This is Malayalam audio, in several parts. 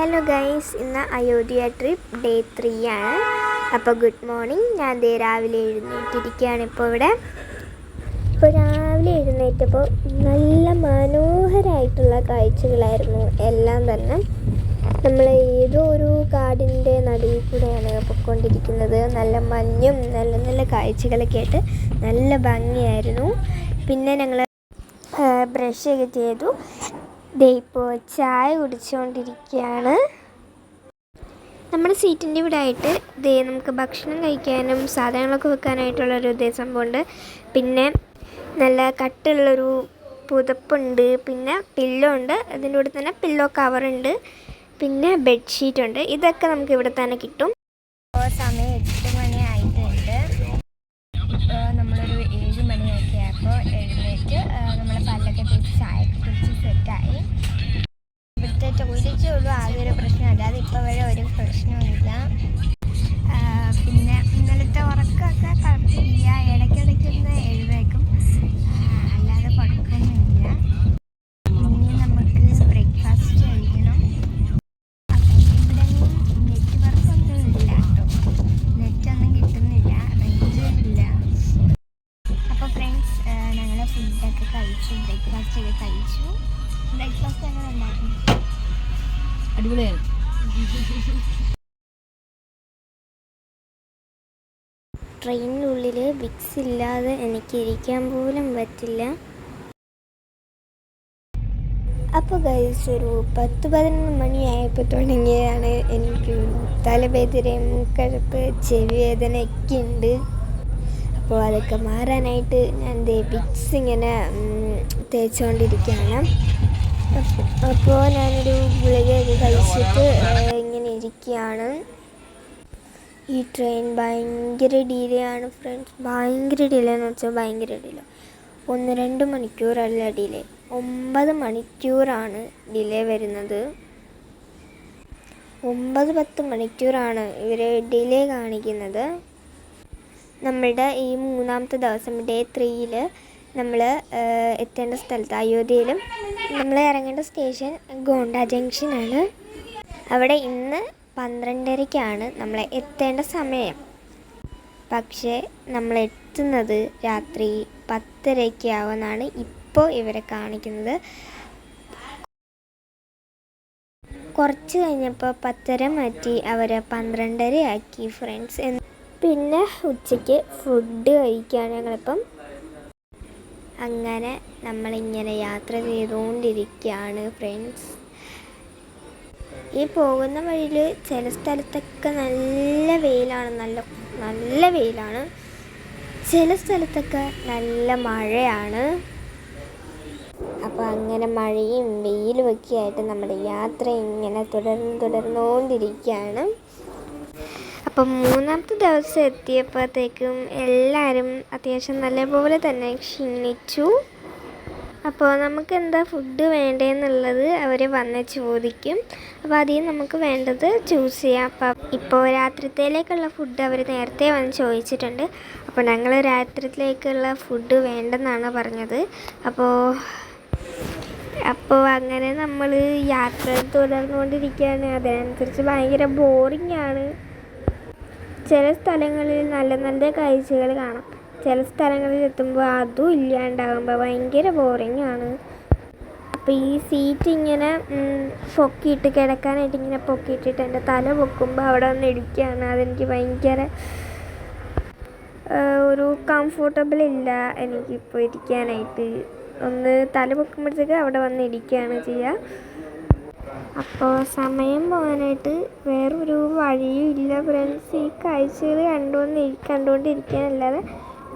ഹലോ ഗൈസ് ഇന്ന് അയോധ്യ ട്രിപ്പ് ഡേ ത്രീ ആണ്. അപ്പോൾ ഗുഡ് മോർണിംഗ് ഞാൻ ദേ രാവിലെ എഴുന്നേറ്റിരിക്കുകയാണ് ഇപ്പോൾ ഇവിടെ. ഇപ്പോൾ രാവിലെ എഴുന്നേറ്റപ്പോൾ നല്ല മനോഹരമായിട്ടുള്ള കാഴ്ചകളായിരുന്നു എല്ലാം തന്നെ. നമ്മൾ ഏതോ ഒരു കാടിന്റെ നടുവിൽ കൂടെയാണ് പൊയ്ക്കൊണ്ടിരിക്കുന്നത്. നല്ല മഞ്ഞും നല്ല നല്ല കാഴ്ചകളൊക്കെ ആയിട്ട് നല്ല ഭംഗിയായിരുന്നു. പിന്നെ ഞങ്ങൾ ബ്രഷ് ചെയ്തു. ദേ ഇപ്പോൾ ചായ കുടിച്ചുകൊണ്ടിരിക്കുകയാണ് നമ്മുടെ സീറ്റിന്റെ ഇവിടെ ആയിട്ട് ദേ നമുക്ക് ഭക്ഷണം കഴിക്കാനും സാധനങ്ങളൊക്കെ വെക്കാനായിട്ടുള്ളൊരു ഇതേ സംഭവമുണ്ട്. പിന്നെ നല്ല കട്ടുള്ളൊരു പുതപ്പുണ്ട് പിന്നെ പില്ലോ ഉണ്ട് അതിന്റെ കൂടെ തന്നെ പില്ലോ കവറുണ്ട് പിന്നെ ബെഡ്ഷീറ്റ് ഉണ്ട് ഇതൊക്കെ നമുക്ക് ഇവിടെ തന്നെ കിട്ടും. സമയം എട്ട് മണി ആയിട്ടുണ്ട്. ഏഴ് ആയപ്പോൾ എഴുന്നേറ്റ് നമ്മൾ പല്ലൊക്കെ തേച്ച് ചായയൊക്കെ കുടിച്ച് സെറ്റായി. ഇവിടുത്തെ ചോദിച്ചേ ഉള്ളൂ ആകെ ഒരു പ്രശ്നം. അല്ലാതെ ഇപ്പോൾ വരെ ഒരു പ്രശ്നമില്ല പിന്നെ ഇന്നലത്തെ ഉറക്കമൊക്കെ കുഴപ്പമില്ല ഇടയ്ക്കിടയ്ക്കൊന്ന് എഴുന്നേക്കും അടിപൊളിയാണ് ട്രെയിനിനുള്ളിൽ വിക്സ് ഇല്ലാതെ എനിക്ക് ഇരിക്കാൻ പോലും പറ്റില്ല. അപ്പോൾ ഗൈസ് ഒരു പത്ത് പതിനൊന്ന് മണിയായപ്പോൾ തുടങ്ങിയതാണ് എനിക്ക് തലവേദനയും മൂക്കഴപ്പ് ചെവി വേദനയൊക്കെ ഉണ്ട്. അപ്പോൾ അതൊക്കെ മാറാനായിട്ട് ഞാൻ വിക്സ് ഇങ്ങനെ തേച്ചുകൊണ്ടിരിക്കുകയാണ് അപ്പ- അപ്പോൾ ഞാനൊരു ഗുളികയൊക്കെ കഴിച്ചിട്ട് ഇങ്ങനെ ഇരിക്കുകയാണ് ഈ ട്രെയിൻ ഭയങ്കര ഡിലേ ആണ് ഫ്രണ്ട്സ് ഭയങ്കര ഡിലേ എന്ന് വെച്ചാൽ ഭയങ്കര ഡിലേ. ഒന്ന് രണ്ട് മണിക്കൂറല്ല ഡിലേ. ഒമ്പത് മണിക്കൂറാണ് ഡിലേ വരുന്നത്. ഒമ്പത് പത്ത് മണിക്കൂറാണ് ഇവർ ഡിലേ കാണിക്കുന്നത്. നമ്മളുടെ ഈ മൂന്നാമത്തെ ദിവസം ഡേ ത്രീയിൽ നമ്മൾ എത്തേണ്ട സ്ഥലത്ത് അയോധ്യയിലും നമ്മൾ ഇറങ്ങേണ്ട സ്റ്റേഷൻ ഗോണ്ട ജംഗ്ഷനാണ് അവിടെ ഇന്ന് പന്ത്രണ്ടരയ്ക്കാണ് നമ്മൾ എത്തേണ്ട സമയം. പക്ഷേ നമ്മൾ എത്തുന്നത് രാത്രി പത്തരയ്ക്കാവുന്നതാണ് ഇപ്പോൾ ഇവരെ കാണിക്കുന്നത്. കുറച്ച് കഴിഞ്ഞപ്പോൾ പത്തര മാറ്റി അവരെ പന്ത്രണ്ടര ആക്കി ഫ്രണ്ട്സ് പിന്നെ ഉച്ചയ്ക്ക് ഫുഡ് കഴിക്കാൻ ഞങ്ങളിപ്പം അങ്ങനെ നമ്മളിങ്ങനെ യാത്ര ചെയ്തുകൊണ്ടിരിക്കുകയാണ് ഫ്രണ്ട്സ് ഈ പോകുന്ന വഴിയിൽ ചില സ്ഥലത്തൊക്കെ നല്ല വെയിലാണ് നല്ല നല്ല വെയിലാണ്. ചില സ്ഥലത്തൊക്കെ നല്ല മഴയാണ്. അപ്പോൾ അങ്ങനെ മഴയും വെയിലും ഒക്കെ ആയിട്ട് നമ്മുടെ യാത്ര ഇങ്ങനെ തുടർന്ന് തുടർന്നുകൊണ്ടിരിക്കുകയാണ് അപ്പം മൂന്നാമത്തെ ദിവസം എത്തിയപ്പോഴത്തേക്കും എല്ലാവരും അത്യാവശ്യം നല്ലപോലെ തന്നെ ക്ഷീണിച്ചു. അപ്പോൾ നമുക്ക് എന്താ ഫുഡ് വേണ്ടതെന്നുള്ളത് അവർ വന്ന് ചോദിക്കും. അപ്പോൾ അതിൽ നമുക്ക് വേണ്ടത് ചൂസ് ചെയ്യാം. അപ്പം ഇപ്പോൾ രാത്രിത്തേലേക്കുള്ള ഫുഡ് അവർ നേരത്തെ വന്ന് ചോദിച്ചിട്ടുണ്ട്. അപ്പോൾ ഞങ്ങൾ രാത്രിയിലേക്കുള്ള ഫുഡ് വേണ്ടെന്നാണ് പറഞ്ഞത്. അപ്പോൾ അപ്പോൾ അങ്ങനെ നമ്മൾ യാത്ര തുടർന്നുകൊണ്ടിരിക്കുകയാണ്. അതിനനുസരിച്ച് ഭയങ്കര ബോറിംഗ് ആണ് ചില സ്ഥലങ്ങളിൽ നല്ല നല്ല കാഴ്ചകൾ കാണാം. ചില സ്ഥലങ്ങളിൽ എത്തുമ്പോൾ അതും ഇല്ലാണ്ടാകുമ്പോൾ ഭയങ്കര ബോറിംഗ് ആണ്. അപ്പോൾ ഈ സീറ്റ് ഇങ്ങനെ പൊക്കിയിട്ട് കിടക്കാനായിട്ട് ഇങ്ങനെ പൊക്കിയിട്ടിട്ട് എന്റെ തല പൊക്കുമ്പോൾ അവിടെ വന്ന് ഇടിക്കുകയാണ്. അതെനിക്ക് ഭയങ്കര ഒരു കംഫർട്ടബിൾ ഇല്ല. എനിക്കിപ്പോൾ ഇരിക്കാനായിട്ട്. ഒന്ന് തല പൊക്കുമ്പോഴത്തേക്ക് അവിടെ വന്ന് ഇരിക്കുകയാണ് ചെയ്യുക അപ്പോൾ സമയം പോകാനായിട്ട് വേറൊരു വഴിയും ഇല്ല ഫ്രണ്ട്സ് ഈ കാഴ്ചകൾ കണ്ടുകൊണ്ട് കണ്ടുകൊണ്ടിരിക്കാനല്ലാതെ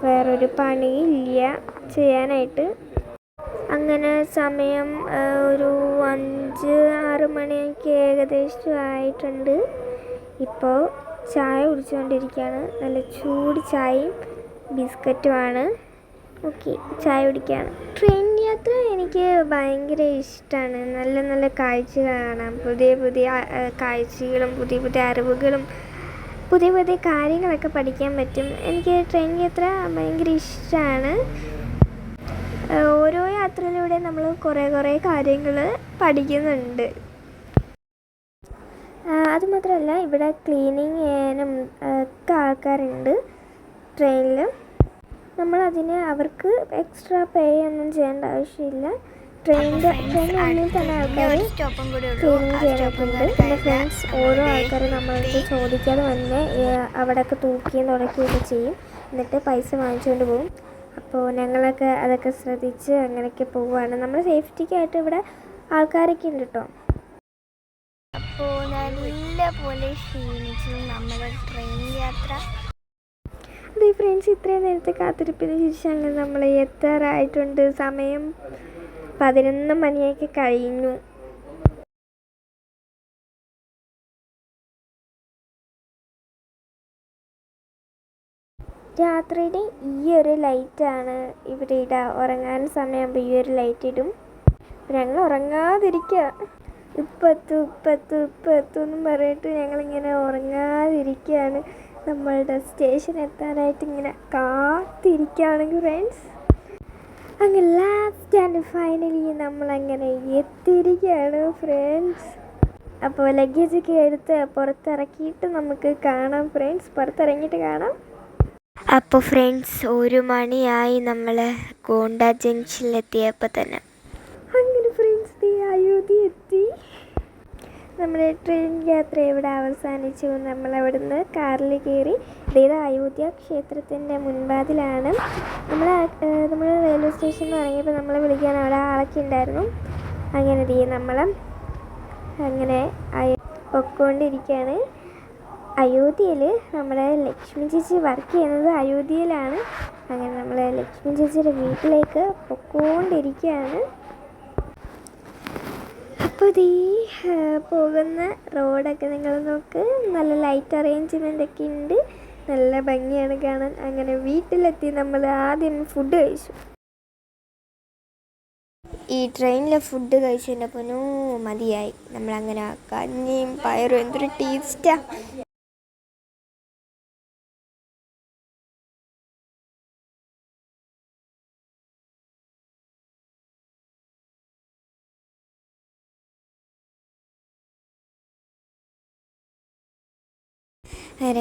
വേറൊരു പണിയും ഇല്ല ചെയ്യാനായിട്ട്. അങ്ങനെ സമയം ഒരു അഞ്ച് ആറ് മണിയൊക്കെ ഏകദേശം ആയിട്ടുണ്ട്. ഇപ്പോൾ ചായ കുടിച്ചുകൊണ്ടിരിക്കുകയാണ് നല്ല ചൂട് ചായയും ബിസ്ക്കറ്റുമാണ് ഓക്കെ ചായ കുടിക്കുകയാണ് ട്രെയിൻ യാത്ര എനിക്ക് ഭയങ്കര ഇഷ്ടമാണ് നല്ല നല്ല കാഴ്ച കാണാം. പുതിയ പുതിയ കാഴ്ചകളും പുതിയ പുതിയ അറിവുകളും പുതിയ പുതിയ കാര്യങ്ങളൊക്കെ പഠിക്കാൻ പറ്റും. എനിക്ക് ട്രെയിൻ യാത്ര ഭയങ്കര ഇഷ്ടമാണ് ഓരോ യാത്രയിലൂടെ നമ്മൾ കുറേ കുറേ കാര്യങ്ങൾ പഠിക്കുന്നുണ്ട്. അതുമാത്രമല്ല ഇവിടെ ക്ലീനിങ് ചെയ്യാനും ഒക്കെ ആൾക്കാരുണ്ട് ട്രെയിനിൽ നമ്മളതിന് അവർക്ക് എക്സ്ട്രാ പേ ഒന്നും ചെയ്യേണ്ട ആവശ്യമില്ല. ട്രെയിനിന്റെ ട്രെയിനിനുള്ളിൽ തന്നെ ആൾക്കാർ ക്ലീനിങ് ചെയ്യാനൊക്കെ ഉണ്ട് പിന്നെ ഫ്രണ്ട്സ് ഓരോ ആൾക്കാർ നമ്മളടുത്ത് ചോദിക്കാതെ വന്ന് അവിടെയൊക്കെ തൂക്കിയും തുടക്കുകയൊക്കെ ചെയ്യും. എന്നിട്ട് പൈസ വാങ്ങിച്ചുകൊണ്ട് പോകും അപ്പോൾ ഞങ്ങളൊക്കെ അതൊക്കെ ശ്രദ്ധിച്ച് അങ്ങനെയൊക്കെ പോവുകയാണ്. നമ്മൾ സേഫ്റ്റിക്കായിട്ട് ഇവിടെ ആൾക്കാരൊക്കെ ഉണ്ട് കേട്ടോ അപ്പോൾ നല്ല പോലെ ക്ഷീണിച്ചു. നമ്മുടെ ട്രെയിൻ യാത്ര അതെ ഫ്രണ്ട്സ് ഇത്രയും നേരത്തെ കാത്തിരിപ്പിന് ശേഷം അങ്ങനെ നമ്മൾ എത്താറായിട്ടുണ്ട്. സമയം പതിനൊന്ന് മണിയൊക്കെ കഴിഞ്ഞു. രാത്രിയുടെ ഈ ഒരു ലൈറ്റാണ് ഇവിടെ ഇടുക ഉറങ്ങാൻ സമയമാകുമ്പോൾ ഈ ഒരു ലൈറ്റ് ഇടും. ഞങ്ങൾ ഉറങ്ങാതിരിക്കുക ഇപ്പത്തു ഇപ്പത്തു ഇപ്പത്തു എന്നും പറഞ്ഞിട്ട് ഞങ്ങളിങ്ങനെ ഉറങ്ങാതിരിക്കുകയാണ് നമ്മളുടെ സ്റ്റേഷൻ എത്താനായിട്ട് ഇങ്ങനെ കാത്തിരിക്കുകയാണ് ഫ്രണ്ട്സ് അങ്ങനെ ലാസ്റ്റ് ആൻഡ് ഫൈനലി നമ്മളങ്ങനെ എത്തിയിരിക്കുകയാണ് ഫ്രണ്ട്സ് അപ്പോൾ ലഗേജൊക്കെ എടുത്ത് പുറത്തിറക്കിയിട്ട് നമുക്ക് കാണാം ഫ്രണ്ട്സ് പുറത്തിറങ്ങിയിട്ട് കാണാം. അപ്പോൾ ഫ്രണ്ട്സ് ഒരു മണിയായി നമ്മൾ ഗോണ്ട ജംഗ്ഷനിലെത്തിയപ്പോൾ തന്നെ അങ്ങനെ ഫ്രണ്ട്സ് ദേ അയോധ്യ എത്തി നമ്മുടെ ട്രെയിൻ യാത്ര ഇവിടെ അവസാനിച്ചു. നമ്മൾ അവിടുന്ന് കാറിൽ കയറി അതായത് അയോധ്യ ക്ഷേത്രത്തിന്റെ മുൻപാതിലാണ്. നമ്മൾ നമ്മൾ റെയിൽവേ സ്റ്റേഷനിൽ ഇറങ്ങിയപ്പോൾ നമ്മളെ വിളിക്കാൻ അവിടെ ആളൊക്കെ ഉണ്ടായിരുന്നു. അങ്ങനെ ദേ നമ്മൾ അങ്ങനെ പൊക്കോണ്ടിരിക്കുകയാണ് അയോധ്യയിൽ നമ്മുടെ ലക്ഷ്മി ചേച്ചി വർക്ക് ചെയ്യുന്നത് അയോധ്യയിലാണ്. അങ്ങനെ നമ്മൾ ലക്ഷ്മി ചേച്ചിയുടെ വീട്ടിലേക്ക് പൊക്കോണ്ടിരിക്കുകയാണ് അപ്പോൾ ഈ പോകുന്ന റോഡൊക്കെ നിങ്ങൾ നോക്ക്. നല്ല ലൈറ്റ് അറേഞ്ച്മെന്റ് ഒക്കെ ഉണ്ട്. നല്ല ഭംഗിയാണ് കാണാൻ. അങ്ങനെ വീട്ടിലെത്തി നമ്മൾ ആദ്യം ഫുഡ് കഴിച്ചു. ഈ ട്രെയിനിലെ ഫുഡ് കഴിച്ചതിന്റെ പൊന്നോ മതിയായി. നമ്മളങ്ങനെ കഞ്ഞിയും പയറും എന്തൊരു ടേസ്റ്റാ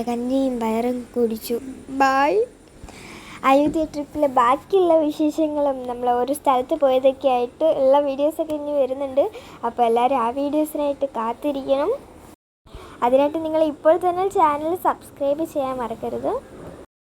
കഞ്ഞിയും പയറും കുടിച്ചു. ബായ്. അയോധ്യ ട്രിപ്പിലെ ബാക്കിയുള്ള വിശേഷങ്ങളും നമ്മൾ ഓരോ സ്ഥലത്ത് പോയതൊക്കെ ആയിട്ട് ഉള്ള വീഡിയോസൊക്കെ ഇനി വരുന്നുണ്ട്. അപ്പോൾ എല്ലാവരും ആ വീഡിയോസിനായിട്ട് കാത്തിരിക്കണം. അതിനായിട്ട് നിങ്ങൾ ഇപ്പോൾ തന്നെ ചാനൽ സബ്സ്ക്രൈബ് ചെയ്യാൻ മറക്കരുത്.